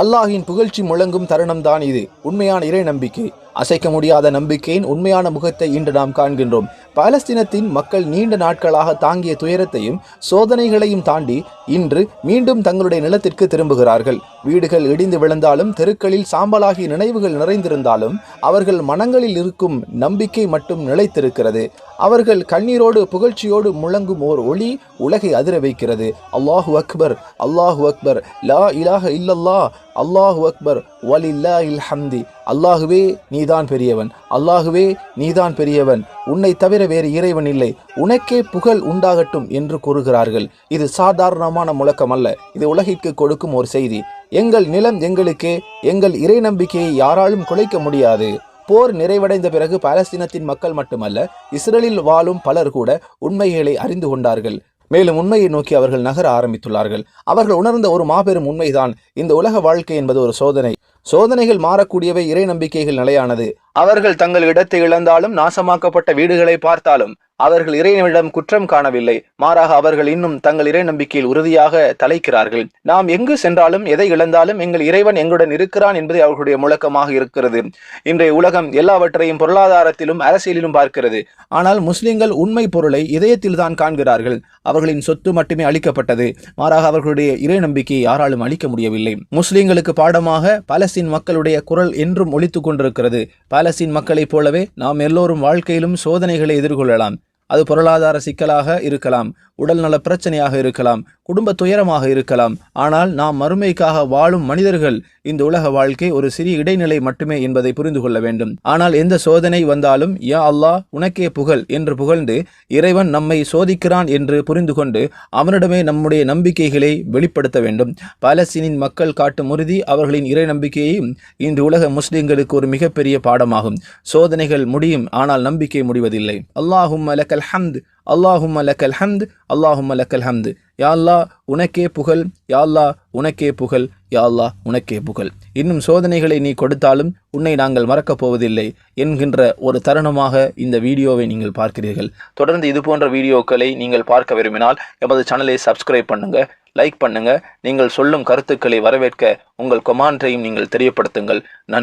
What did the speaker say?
அல்லாஹின் புகழ்ச்சி முழங்கும் தருணம்தான் இது. உண்மையான இறை நம்பிக்கை. அசைக்க முடியாத நம்பிக்கையின் உண்மையான முகத்தை இன்று நாம் காண்கின்றோம். பாலஸ்தீனத்தின் மக்கள் நீண்ட நாட்களாக தாங்கிய துயரத்தையும் சோதனைகளையும் தாண்டி இன்று மீண்டும் தங்களுடைய நிலத்திற்கு திரும்புகிறார்கள். வீடுகள் இடிந்து விழுந்தாலும் தெருக்களில் சாம்பலாகிய நினைவுகள் நிறைந்திருந்தாலும் அவர்கள் மனங்களில் இருக்கும் நம்பிக்கை மட்டும் நிலைத்திருக்கிறது. அவர்கள் கண்ணீரோடு புகழ்ச்சியோடு முழங்கும் ஓர் ஒளி உலகை அதிர வைக்கிறது. அல்லாஹு அக்பர் அல்லாஹு அக்பர் லா இலாக இல்லல்லா அல்லாஹு அக்பர் வலில்லாஹில் ஹம்தி அல்லாஹுவே நீதான் பெரியவன். அல்லாஹுவே நீதான் பெரியவன். உன்னை தவிர வேறு இறைவன் இல்லை. உனக்கே புகழ் உண்டாகட்டும் என்று கூறுகிறார்கள். இது சாதாரணமான முழக்கம் அல்ல. இது உலகிற்கு கொடுக்கும் ஒரு செய்தி. எங்கள் நிலம் எங்களுக்கே எங்கள் இறை நம்பிக்கையை யாராலும் குலைக்க முடியாது. போர் நிறைவடைந்த பிறகு பாலஸ்தீனத்தின் மக்கள் மட்டுமல்ல இஸ்ரேலில் வாழும் பலர் கூட உண்மைகளை அறிந்து கொண்டார்கள். மேலும் உண்மையை நோக்கி அவர்கள் நகர ஆரம்பித்துள்ளார்கள். அவர்கள் உணர்ந்த ஒரு மாபெரும் உண்மைதான். இந்த உலக வாழ்க்கை என்பது ஒரு சோதனை. சோதனைகள் மாறக்கூடியவை இறை நம்பிக்கைகள் நிலையானது. அவர்கள் தங்கள் இடத்தை இழந்தாலும் நாசமாக்கப்பட்ட வீடுகளை பார்த்தாலும் அவர்கள் இறைவனிடம் குற்றம் காணவில்லை. மாறாக அவர்கள் இன்னும் தங்கள் இறை நம்பிக்கையில் உறுதியாக தலைக்கிறார்கள். நாம் எங்கு சென்றாலும் எதை இழந்தாலும் எங்கள் இறைவன் எங்களுடன் இருக்கிறான் என்பது அவர்களுடைய முழக்கமாக இருக்கிறது. இன்றைய உலகம் எல்லாவற்றையும் பொருளாதாரத்திலும் அரசியலிலும் பார்க்கிறது. ஆனால் முஸ்லிம்கள் உண்மை பொருளை இதயத்தில் தான் காண்கிறார்கள். அவர்களின் சொத்து மட்டுமே அளிக்கப்பட்டது மாறாக அவர்களுடைய இறை நம்பிக்கையை யாராலும் அளிக்க முடியவில்லை. முஸ்லிம்களுக்கு பாடமாக பல பாலஸ்தீன் மக்களுடைய குரல் என்றும் ஒழித்து கொண்டிருக்கிறது. பாலஸ்தீன் மக்களைப் போலவே நாம் எல்லோரும் வாழ்க்கையிலும் சோதனைகளை எதிர்கொள்ளலாம். அது பொருளாதார சிக்கலாக இருக்கலாம் உடல்நல பிரச்சனையாக இருக்கலாம் குடும்ப துயரமாக இருக்கலாம். ஆனால் நாம் மறுமைக்காக வாழும் மனிதர்கள் இந்த உலக வாழ்க்கை ஒரு சிறிய இடைநிலை மட்டுமே என்பதை புரிந்து கொள்ள வேண்டும். ஆனால் எந்த சோதனை வந்தாலும் யா அல்லாஹ் உனக்கே புகழ் என்று புகழ்ந்து இறைவன் நம்மை சோதிக்கிறான் என்று புரிந்து கொண்டு அவனிடமே நம்முடைய நம்பிக்கைகளை வெளிப்படுத்த வேண்டும். பாலஸ்தீனின் மக்கள் காட்டும் உறுதி அவர்களின் இறை நம்பிக்கையையும் இன்று உலக முஸ்லிம்களுக்கு ஒரு மிகப்பெரிய பாடமாகும். சோதனைகள் முடியும் ஆனால் நம்பிக்கை முடிவதில்லை. அல்லாஹும் லக்கல் ஹம்த். அல்லாஹும் லக்கல் ஹம்த் அல்லாஹும் லக்கல் ஹம்த். யாழ்லா உனக்கே புகழ். யாழ்லா உனக்கே புகழ். யாழ்லா உனக்கே புகழ். இன்னும் சோதனைகளை நீ கொடுத்தாலும் உன்னை நாங்கள் மறக்கப் போவதில்லை என்கின்ற ஒரு தருணமாக இந்த வீடியோவை நீங்கள் பார்க்கிறீர்கள். தொடர்ந்து இது போன்ற வீடியோக்களை நீங்கள் பார்க்க விரும்பினால் எமது சேனலை சப்ஸ்கிரைப் பண்ணுங்கள் லைக் பண்ணுங்கள் நீங்கள் சொல்லும் கருத்துக்களை வரவேற்க உங்கள் கொமான்றையும் நீங்கள் தெரியப்படுத்துங்கள். நன்றி.